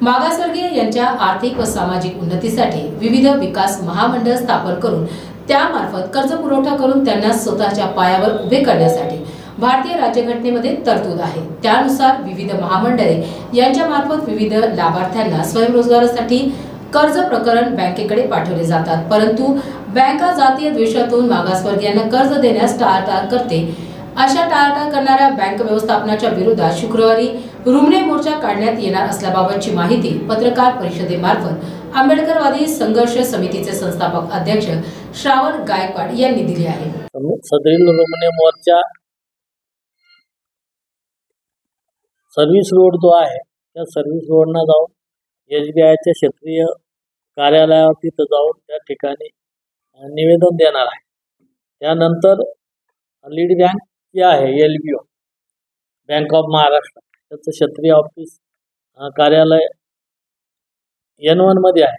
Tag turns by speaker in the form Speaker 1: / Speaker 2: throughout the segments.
Speaker 1: मागासवर्गीय यांच्या आर्थिक व सामाजिक उन्नतीसाठी विविध विकास महामंडळ स्थापन करून त्यामार्फत कर्ज पुरवठा करून त्यांना स्वतःच्या पायावर उभे करण्यासाठी भारतीय राज्यघटनेमध्ये तरतूद आहे. त्यानुसार विविध महामंडळे यांच्या मार्फत विविध लाभार्थ्यांना स्वयंरोजगारासाठी कर्ज प्रकरण बँकेकडे पाठवले जातात. परंतु बँका जातीय द्वेषातून मागासवर्गीयांना कर्ज देण्यास टाळाटाळ करते. अशा टाळाटाळ करणाऱ्या बँक व्यवस्थापनाच्या विरोधात शुक्रवारी रुमणे मोर्चा काढण्यात येणार असल्याबाबतची माहिती पत्रकार परिषदेमार्फत आंबेडकरवादी संघर्ष समितीचे संस्थापक अध्यक्ष श्रावण गायकवाड यांनी दिली आहे.
Speaker 2: सदरील मोर्चा सर्व्हिस रोड जो आहे त्या सर्व्हिस रोडना जाऊन एस बी आयच्या क्षेत्रीय कार्यालयावर तिथं जाऊन त्या ठिकाणी निवेदन देणार आहे. त्यानंतर लीड बँक जी आहे L B O bank of Maharashtra त्याचं क्षेत्रीय ऑफिस कार्यालय एन वनमध्ये आहे.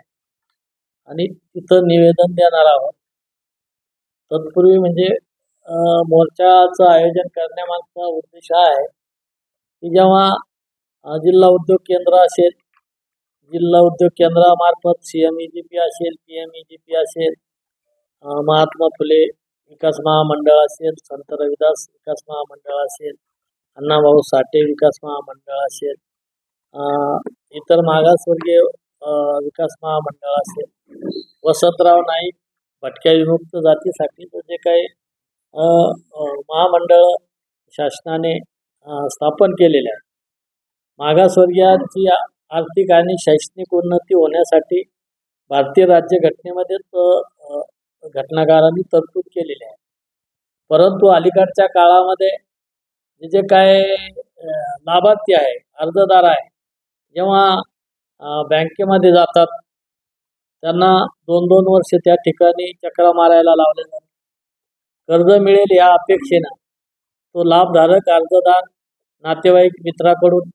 Speaker 2: आणि तिथं निवेदन देणार आहोत. तत्पूर्वी म्हणजे मोर्चाचं आयोजन करण्यामागचा उद्देश हा आहे की जेव्हा जिल्हा उद्योग केंद्र असेल जिल्हा उद्योग केंद्रामार्फत C M E G P असेल P M E G P असेल महात्मा फुले विकास महामंडळ असेल संत रविदास विकास महामंडळ असेल अण्णाभाऊ साठे विकास महामंडळ असेल इतर मागासवर्गीय विकास महामंडळ असेल. वसंतराव नाईक भटक्या विमुक्त जातीसाठी जे काही महामंडळ शासनाने स्थापन केलेले आहे. मागासवर्गीयांची आर्थिक आणि शैक्षणिक उन्नती होण्यासाठी भारतीय राज्यघटनेमध्येच घटनाकारांनी तरतूद केलेली आहे. परंतु अलीकडच्या काळामध्ये जे जे काय लाभार्थी आहे अर्जदार आहे जेव्हा बँकेमध्ये जातात त्यांना दोन दोन वर्ष त्या ठिकाणी चक्रा मारायला लावले जातात. कर्ज मिळेल या अपेक्षेनं. तो लाभधारक अर्जदार नातेवाईक मित्राकडून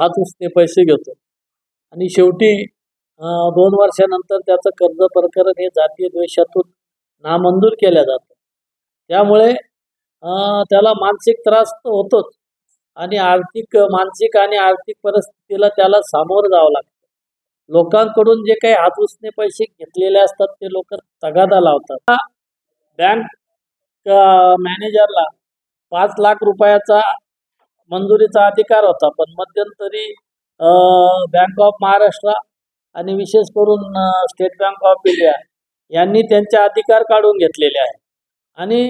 Speaker 2: हात उसने पैसे घेतो. आणि शेवटी दोन वर्षानंतर त्याचं कर्ज प्रकरण हे जातीय द्वेषातून नामंजूर केल्या जातं. त्यामुळे त्याला मानसिक त्रास तर होतोच. आणि आर्थिक मानसिक आणि आर्थिक परिस्थितीला त्याला सामोरं जावं लागतं. लोकांकडून जे काही हात पैसे घेतलेले असतात ते लोक तगादा लावतात. बँक मॅनेजरला पाच लाख रुपयाचा मंजुरीचा अधिकार होता. पण मध्यंतरी बँक ऑफ महाराष्ट्र आणि विशेष करून स्टेट बँक ऑफ इंडिया यांनी त्यांचे अधिकार काढून घेतलेले आहे आणि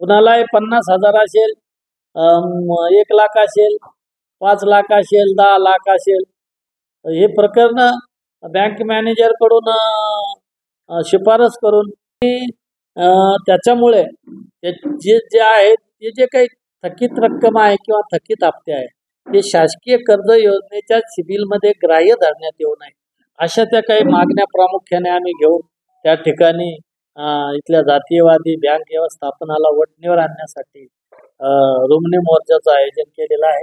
Speaker 2: कुणालाही पन्नास हजार असेल एक लाख असेल पाच लाख असेल दहा लाख असेल हे प्रकरण बँक मॅनेजरकडून शिफारस करून त्याच्यामुळे जे जे आहे ते जे काही थकीत रक्कम आहे किंवा थकीत हप्ते आहे हे शासकीय कर्ज योजनेच्या सिबिलमध्ये ग्राह्य धरण्यात येऊ नये. अशा त्या काही मागण्या प्रामुख्याने आम्ही घेऊन त्या ठिकाणी इथल्या जातीयवादी बँक व्यवस्थापनाला वटणीवर आणण्यासाठी अ, रुमणी मोर्चाचं आयोजन केलेलं आहे.